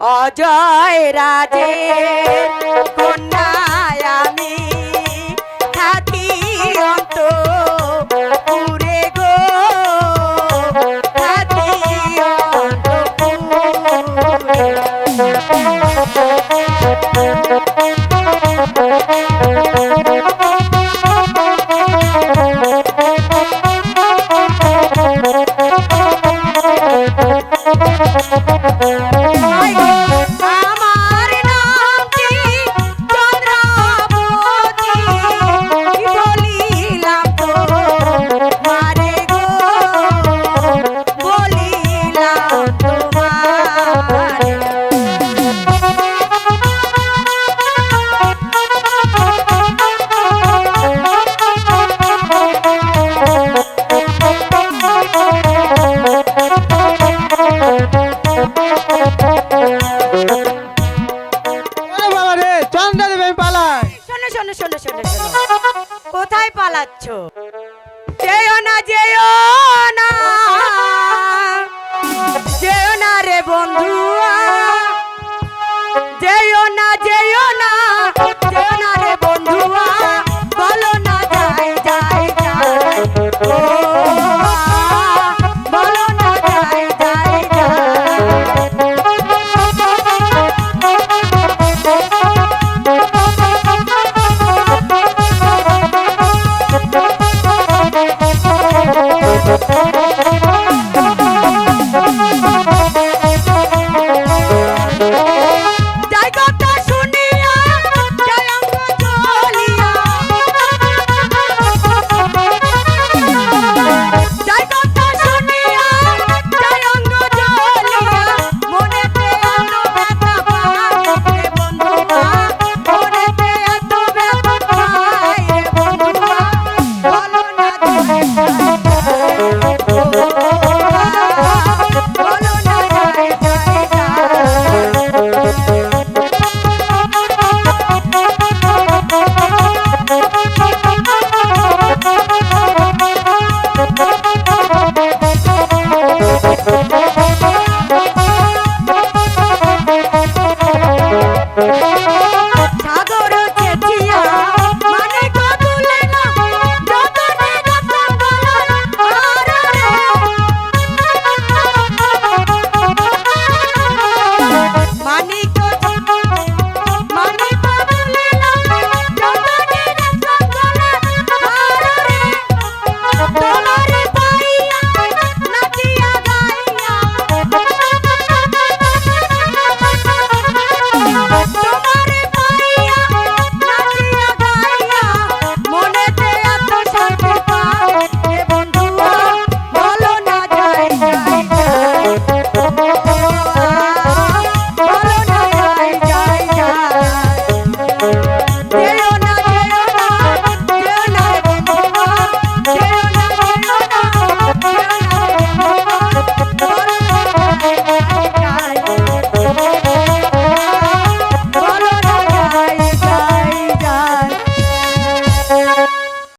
অজয় রাজে কন্যায় আমি থাকি অন্ত পুরে গো থাকি শোনো শোনো শোনো কোথায় পালাচ্ছ?